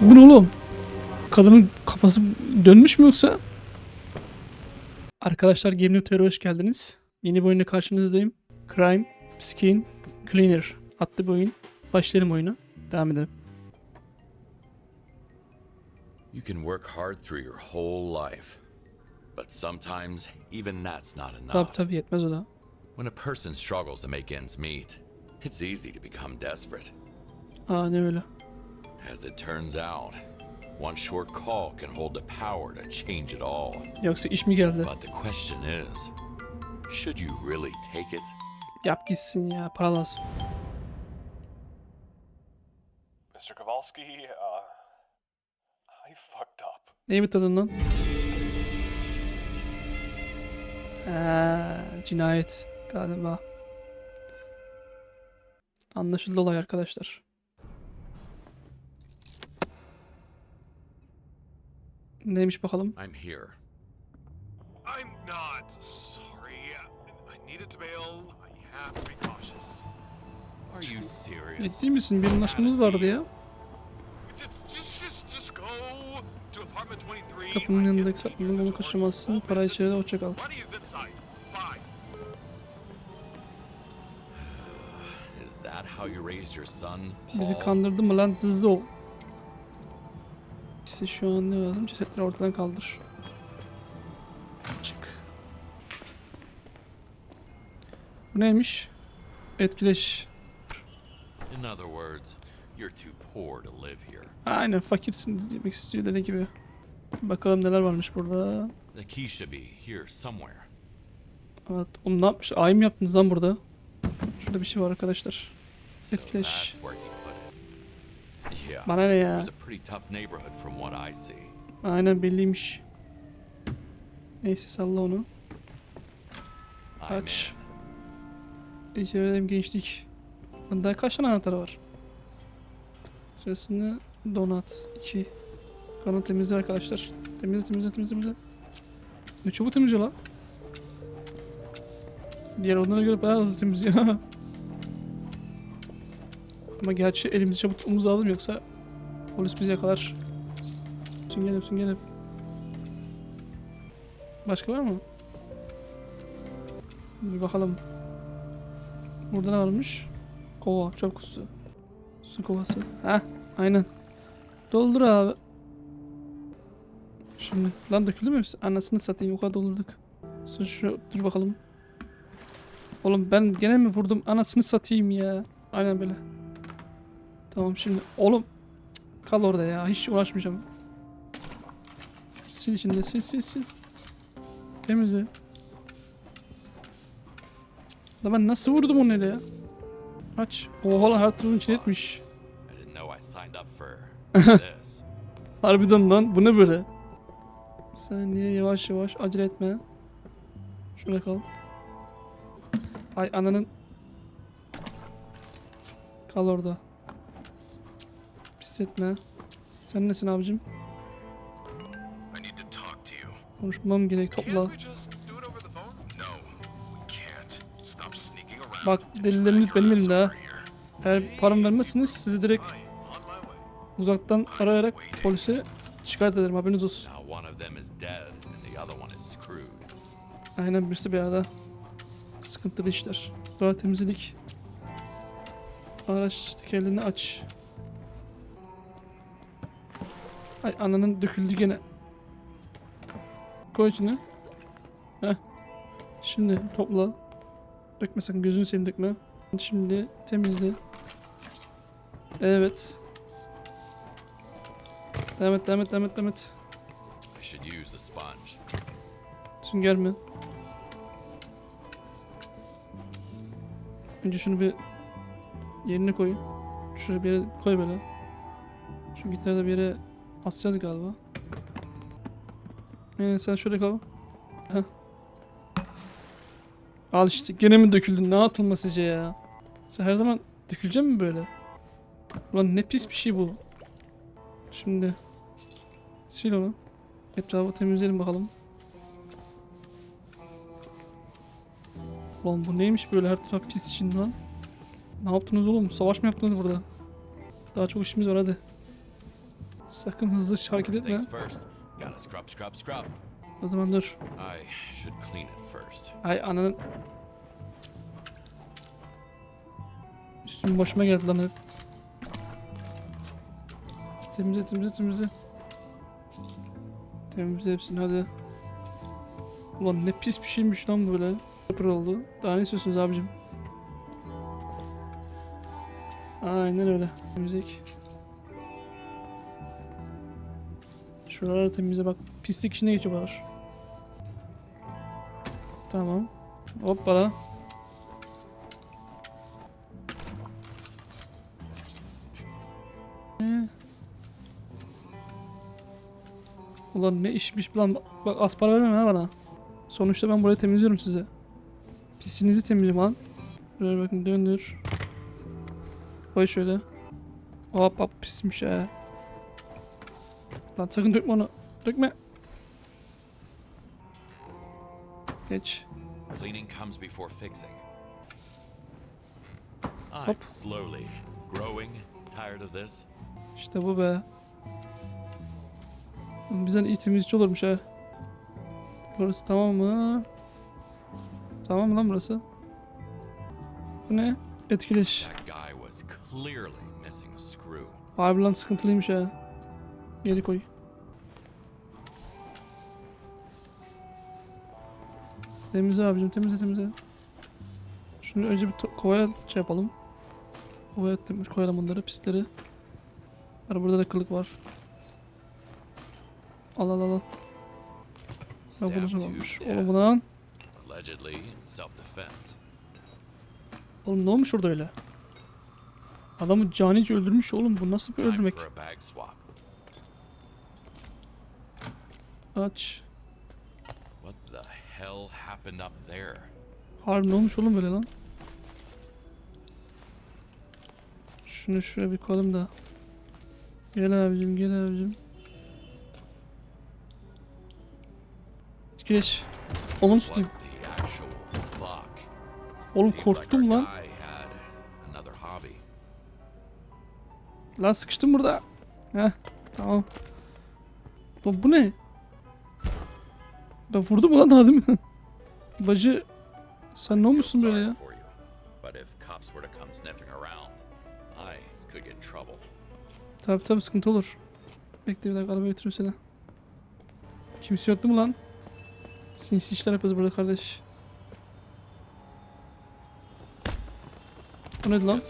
Bu ne oğlum? Kadının kafası dönmüş mü yoksa? Arkadaşlar Game Newton'a hoş geldiniz. Yeni bir oyunla karşınızdayım. Crime, Skin, Cleaner adlı bir oyun. Başlayalım oyuna. Devam edelim. You can work hard through your whole life. But sometimes even that's not enough. tabi yetmez o da. When a person struggles to make ends meet, it's easy to become desperate. Aa ne öyle. As it turns out, one short call can hold the power to change it all. Yoksa iş mi geldi? But the question is, should you really take it? Yap gitsin ya para lazım. Mr. Kowalski, uh, I fucked up. Neyi bitirdin lan? Aa, cinayet galiba. Anlaşıldı olay arkadaşlar. Neymiş bakalım? I'm here. I'm not sorry. I needed to bail. I have to be cautious. Are you serious? Ciddi misin? Bir anlaşmamız vardı ya. Just, just, just, just go to apartment 23. Kapının yanındaki get saklının onu kaçırmazsın. Para içeride hoşça kal. Money is inside. Bye. Is that how you raised your son, Bizi kandırdı mı lan hızlı ol. Size şu an ne lazım? Cesetleri ortadan kaldır. Çık. Bu neymiş? Etkileş. In other words, you're too poor to live here. Aynen fakirsiniz demek istiyor dediği gibi. Bakalım neler varmış burada. The key should be here somewhere. Evet. Oğlum ne yapmış? Ay mı yaptınız lan burada? Şurada bir şey var arkadaşlar. So Etkileş. that's Bana ne ya? was a pretty tough neighborhood from what I see. Aynen belliymiş. Neyse salla onu. Aç. in. İçerideyim gençlik. Daha kaç tane anahtarı var? Sırasında donat 2. Kanı temizle arkadaşlar. Temizle temizle temizle. Ne çabuk temizliyor lan. Diğer onlara göre bayağı hızlı temizliyor. Ama gerçi elimizi çabuk tutmamız lazım yoksa polis bizi yakalar. Süngelim süngelim. Başka var mı? Bir bakalım. Burada ne varmış? Kova, çöp kutusu. Su kovası. Heh, aynen. Doldur abi. Şimdi, lan döküldü mü? Anasını satayım, o kadar doldurduk. Sen şu, dur bakalım. Oğlum ben gene mi vurdum? Anasını satayım ya. Aynen böyle. Tamam şimdi. Oğlum. cık, Kal orada ya. Hiç uğraşmayacağım. Sil içinde. Sil sil sil. Temizle. Lan ben nasıl vurdum onu öyle ya? Aç. Oha lan her tarafın içine etmiş. Harbiden lan bu ne böyle? Saniye yavaş yavaş acele etme. Şurada kal. Ay ananın. Kal orada. Pis etme. Sen nesin abicim? Konuşmam gerek topla. Bak delilleriniz benim elimde ha. Eğer param vermezseniz sizi direkt uzaktan arayarak polise şikayet ederim haberiniz olsun. Aynen birisi bir arada. Sıkıntılı işler. Doğa temizlik. Araç tekerlerini aç. Ay ananın döküldü gene. Koy içine. Heh. Şimdi topla. Dökme sakın gözünü seveyim dökme. Şimdi temizle. Evet. Devam et devam et devam et devam et. Sünger mi? Önce şunu bir yerine koy. Şuraya bir yere koy böyle. Şu gitarı da bir yere asacağız galiba. Ee, sen şöyle kal. Al işte gene mi döküldün? Ne yapılma ya? Sen her zaman dökülecek mi böyle? Ulan ne pis bir şey bu. Şimdi sil onu. Etrafı temizleyelim bakalım. Lan bu neymiş böyle her taraf pis içinde lan. Ne yaptınız oğlum? Savaş mı yaptınız burada? Daha çok işimiz var hadi. Sakın hızlı hareket etme. O zaman dur. I should clean it first. Ay ananın. Üstüm başıma geldi lan hep. Temizle temizle temizle. Temizle hepsini hadi. Ulan ne pis bir şeymiş lan böyle. Oldu. Daha ne istiyorsunuz abicim? Aynen öyle. Temizlik. Şuraları temizle bak. Pislik içine geçiyor buralar. Tamam. Hoppala. Ee. Ulan ne işmiş lan. Bak az para vermem ha bana. Sonuçta ben burayı temizliyorum size. Pisinizi temizliyorum lan. Böyle bakın döndür. Koy şöyle. Hop hop pismiş ha. Lan sakın dökme onu. Dökme. Geç. Cleaning comes before fixing. I'm Hop. slowly growing tired of this. İşte bu be. Bizden iyi temizlikçi olurmuş ha. Burası tamam mı? Tamam mı lan burası? Bu ne? Etkileş. That guy was clearly missing a screw. Harbi lan sıkıntılıymış ha. Geri koy. Temizle abicim temizle temizle. Şunu önce bir kovaya şey yapalım. Kovaya koyalım bunları pisleri. Var burada da kılık var. Al al al al. Ne Stabbed bunu death, Oğlum bu lan? Oğlum ne olmuş orada öyle? Adamı canice öldürmüş oğlum bu nasıl bir öldürmek? for a bag swap. Aç. What the hell happened up there? Harbi ne olmuş oğlum böyle lan? Şunu şuraya bir koyalım da. Gel abicim gel abicim. Etkileş. Onu tutayım. Oğlum korktum lan. Lan sıkıştım burada. Heh tamam. Lan bu ne? Ben vurdum ulan daha değil mi? Bacı sen ne olmuşsun böyle ya? Tabi tabi sıkıntı olur. Bekle bir dakika arabaya götüreyim seni. Kimse yok değil mi lan? Sinsi işler yapıyoruz burada kardeş. Bu neydi lan?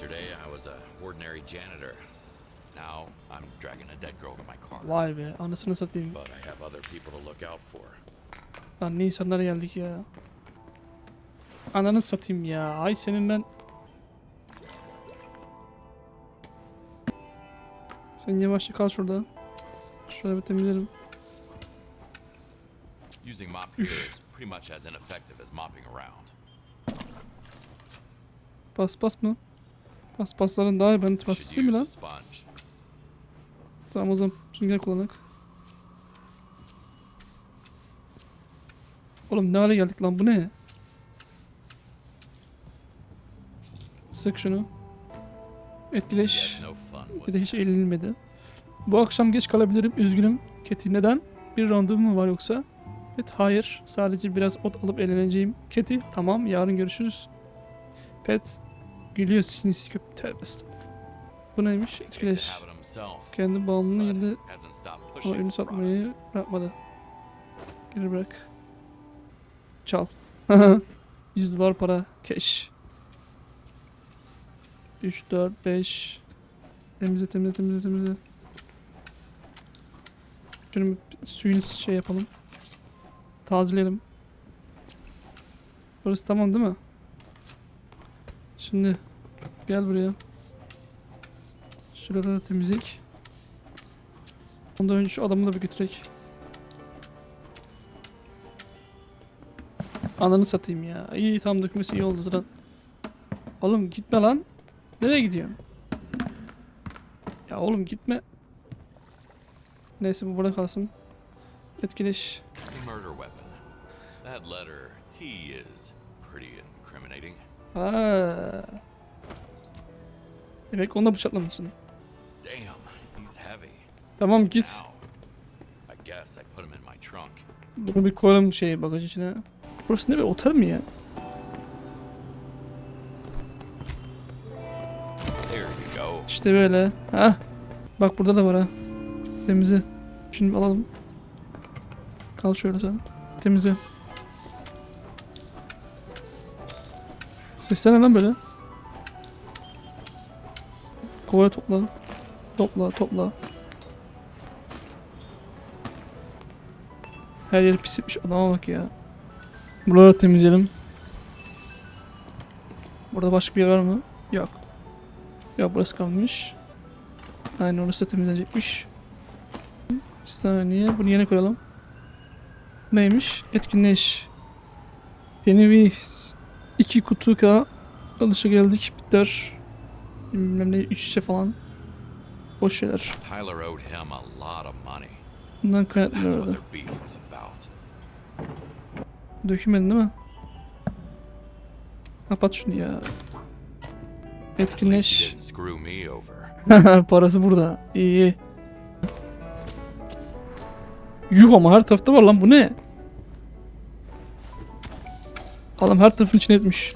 Vay be anasını satayım. But I have other people to look out for. Lan ne insanlara geldik ya. Ananı satayım ya. Ay senin ben. Sen yavaşça kal şurada. Şöyle bir temizleyelim. Using mop is pretty much as ineffective as mopping around. Bas bas mı? Bas pasların daha iyi. Ben değil mi lan? Tamam o zaman sünger kullanak. Oğlum ne hale geldik lan bu ne? Sık şunu. Etkileş. Bir de hiç eğlenilmedi. Bu akşam geç kalabilirim. Üzgünüm. Keti neden? Bir randevum mu var yoksa? Evet hayır. Sadece biraz ot alıp eğleneceğim. Keti tamam yarın görüşürüz. Pet gülüyor sinsi köp. Tövbe. Bu neymiş? Etkileş. Kendi bağımlılığını yedi ama the satmayı bırakmadı. Geri bırak. Çal. 100 dolar para. Cash. 3, 4, 5. Temizle temizle temizle temizle. Şunu suyunu şey yapalım. Tazeleyelim. Burası tamam değil mi? Şimdi gel buraya. Şuraları temizlik. Ondan önce şu adamı da bir götürek. Ananı satayım ya. İyi tam dökmesi iyi oldu zaten. Oğlum gitme lan. Nereye gidiyorsun? Ya oğlum gitme. Neyse bu burada kalsın. Etkileş. A murder weapon. That letter T is pretty incriminating. Ha. Demek onda bıçaklamışsın. Tamam git. Bunu bir koyalım şey bagaj içine. Burası ne bir otel mi ya? İşte böyle. Ha. Bak burada da var ha. Temizle. Şimdi alalım. Kal şöyle sen. Temizle. Sesler lan böyle? Kovaya topla. Topla topla. Her yeri pis etmiş adama bak ya. Buraları temizleyelim. Burada başka bir yer var mı? Yok. Yok burası kalmış. Aynen orası da temizlenecekmiş. Bir saniye bunu yine koyalım. Neymiş? Etkinleş. Yeni bir iki kutu ka alışa geldik biter. Bilmem ne üç şişe falan. Boş şeyler. Bundan kaynaklı Dökülmedin değil mi? Kapat şunu ya. Etkinleş. Parası burada. İyi iyi. Yuh ama her tarafta var lan bu ne? Adam her tarafın içine etmiş.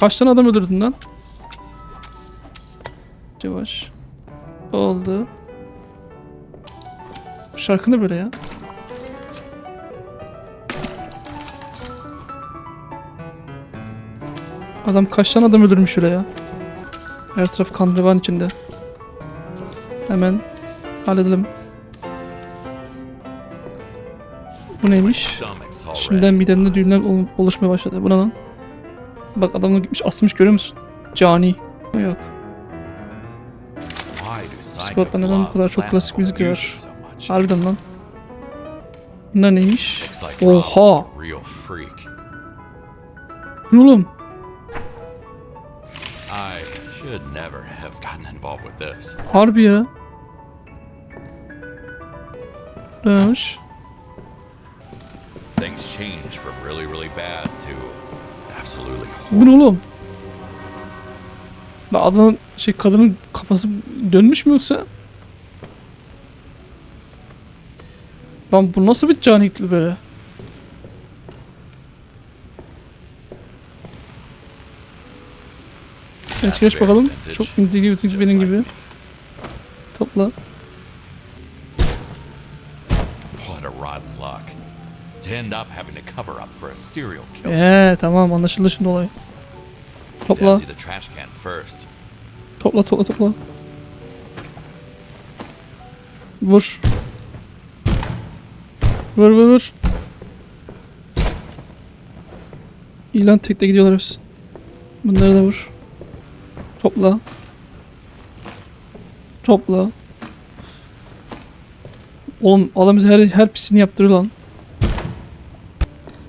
Kaç tane adam öldürdün lan? Yavaş. Oldu. Bu şarkı ne böyle ya? Adam kaç tane adam öldürmüş öyle ya? Her taraf kan revan içinde. Hemen halledelim. Bu neymiş? Şimdiden midemde düğümler ol- oluşmaya başladı. Bu ne lan? Bak adamla gitmiş asmış görüyor musun? Cani. Yok. Psychos neden bu kadar çok klasik müzik var? Harbiden lan. Bunlar neymiş? Oha! Bu oğlum? Should never have gotten involved with this. Harbi ya. Neymiş? Things change from really, really bad to absolutely Bu ne oğlum? Lan adamın şey kadının kafası dönmüş mü yoksa? Lan bu nasıl bir canikli böyle? Evet geç bakalım. Çok inti gibi Just benim gibi. Topla. What a rotten luck. To end up having to cover up for a serial killer. Eee tamam anlaşıldı şimdi olay. Topla. Topla topla topla. Vur. Vur vur vur. İlan tekte gidiyorlar hepsi. Bunları da vur. Topla. Topla. Oğlum adam bize her, her pisini yaptırıyor lan.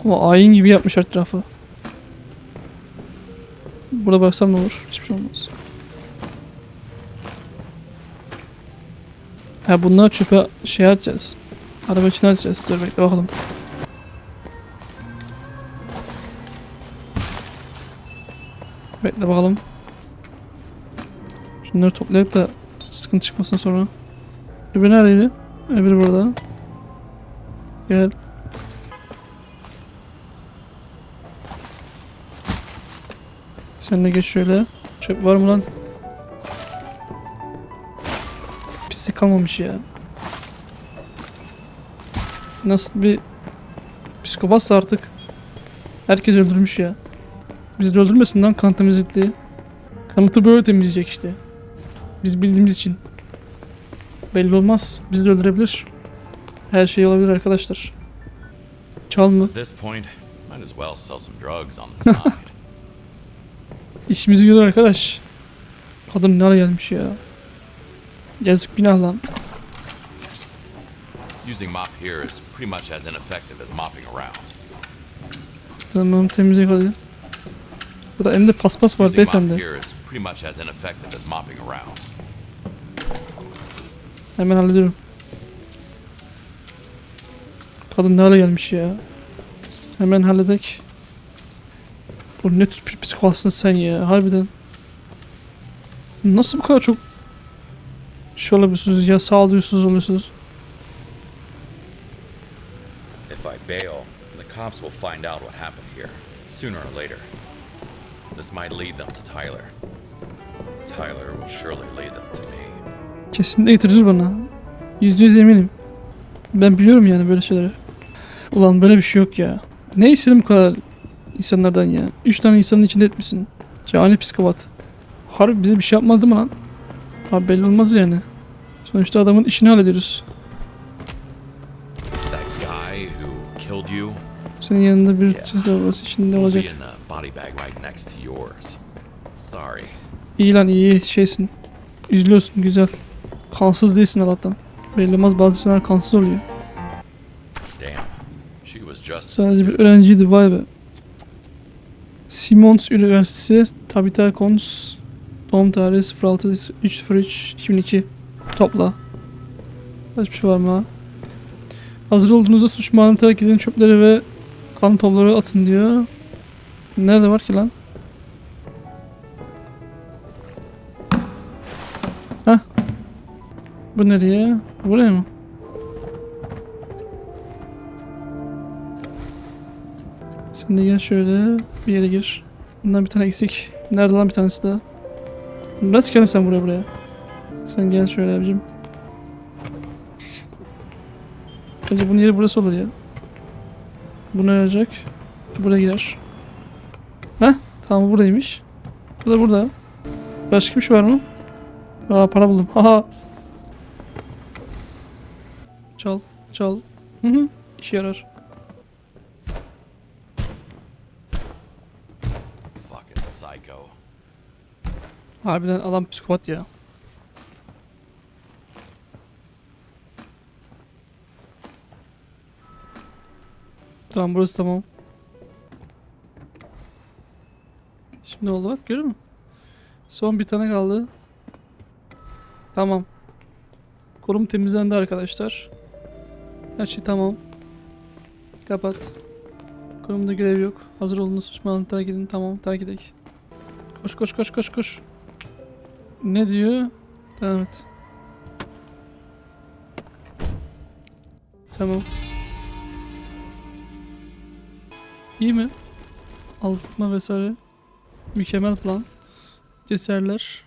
Ama ayin gibi yapmış her tarafı. Burada baksam ne olur? Hiçbir şey olmaz. Ha bunları çöpe şey atacağız. Araba içine atacağız. Dur bekle bakalım. Bekle bakalım. Şunları toplayıp da sıkıntı çıkmasın sonra. Öbürü neredeydi? Öbürü burada. Gel. Sen de geç şöyle. Çöp var mı lan? Pislik kalmamış ya. Nasıl bir psikopatsa artık. Herkes öldürmüş ya. Biz de öldürmesin lan kan temizlikliği. Kanıtı böyle temizleyecek işte. Biz bildiğimiz için. Belli olmaz. Bizi de öldürebilir. Her şey olabilir arkadaşlar. Side. İşimizi görür arkadaş. Kadın ne hale gelmiş ya. Yazık günah lan. Using mop here is pretty much as ineffective as mopping around. Tamam temizlik hadi. Burada elimde paspas var beyefendi. Hemen hallediyorum. Kadın ne hale gelmiş ya. Hemen halledek. Bu ne tür bir psikopatsın sen ya harbiden. Nasıl bu kadar çok Şey olabiliyorsunuz ya sağlıyorsunuz oluyorsunuz. If I bail, the cops will find out what happened here, sooner or later. This might lead them to Tyler. Tyler will surely lead them to me. Kesinlikle getirir bana. Yüzde yüz eminim. Ben biliyorum yani böyle şeyleri. Ulan böyle bir şey yok ya. Ne istedim bu kadar insanlardan ya. Üç tane insanın içinde etmişsin. Cani psikopat. Harbi bize bir şey yapmaz değil mi lan? Abi belli olmaz yani. Sonuçta adamın işini hallediyoruz. That guy who killed you Senin yanında bir çiz arabası içinde olacak. İyi lan iyi şeysin. Üzülüyorsun güzel. Kansız değilsin Allah'tan. Belli olmaz bazı insanlar kansız oluyor. Sadece bir öğrenciydi vay be. Simons Üniversitesi Tabitha Kons Doğum tarihi 06 303 2002 Topla Kaç bir şey var mı ha? Hazır olduğunuzda suç mahallini terk edin çöpleri ve kan topları atın diyor. Nerede var ki lan? Hah. Bu nereye? Buraya mı? Sen de gel şöyle bir yere gir. Bundan bir tane eksik. Nerede lan bir tanesi daha? Nasıl geldin sen buraya buraya? Sen gel şöyle abicim. Bence bunun yeri burası olur ya. Bu ne olacak? Buraya girer. Heh tamam bu buradaymış. Bu da burada. Başka bir şey var mı? Aa para buldum. Haha. Çal. Çal. Hı hı. İşe yarar. Harbiden adam psikopat ya. Tamam burası tamam. Şimdi oldu bak görüyor musun? Son bir tane kaldı. Tamam. Korum temizlendi arkadaşlar. Her şey tamam. Kapat. Korumda görev yok. Hazır olun suç mahallini terk edin. Tamam terk edelim. Koş koş koş koş koş. Ne diyor? Devam et. Tamam. İyi mi? Aldatma vesaire. Mükemmel plan. Ceserler.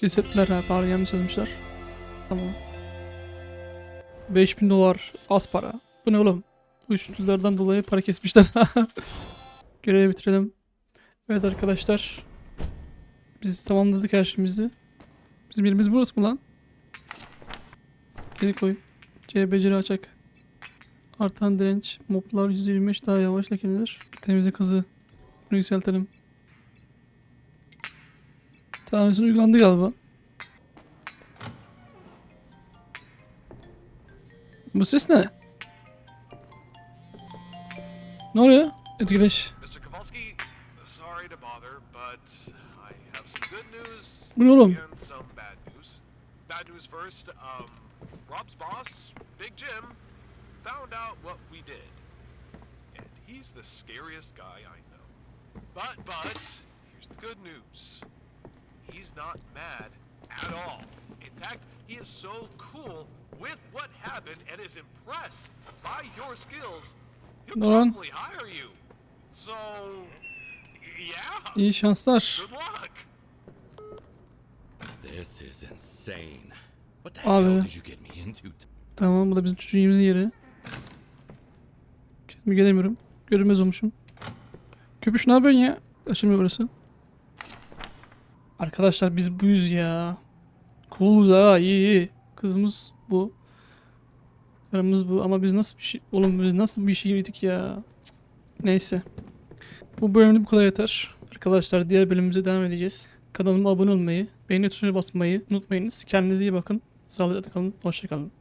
Cesetler ha pardon yanlış yazmışlar. Tamam. 5000 dolar az para. Bu ne oğlum? Uyuşturuculardan dolayı para kesmişler. Görevi bitirelim. Evet arkadaşlar. Biz tamamladık her şeyimizi. Bizim yerimiz burası mı lan? Geri koy. C beceri açak. Artan direnç. Moblar %25 daha yavaş lekelenir. Temizlik hızı. Bunu yükseltelim. Tanesi uygulandı galiba. Bu ses ne? Ne oluyor? Etkileş. Bu ne oğlum? Bad news first, um, Rob's boss, Big Jim, found out what we did. And he's the scariest guy I know. But, but, here's the good news. He's not mad at all. In fact, he is so cool with what happened and is impressed by your skills, he'll Nolan. probably hire you. So, yeah, İyi şanslar. good luck. This is insane. What the Abi. hell did you get me into? Tamam bu da bizim çocuğumuzun yeri. Kendimi gelemiyorum. Görünmez olmuşum. Köpüş ne yapıyorsun ya? Açılmıyor burası. Arkadaşlar biz buyuz ya. Cooluz ha iyi iyi. Kızımız bu. Karımız bu ama biz nasıl bir şey... Oğlum biz nasıl bir işe girdik ya. Cık. Neyse. Bu bölümde bu kadar yeter. Arkadaşlar diğer bölümümüze devam edeceğiz. Kanalıma abone olmayı, beğeni tuşuna basmayı unutmayınız. Kendinize iyi bakın. Sağlıcakla kalın. Hoşçakalın.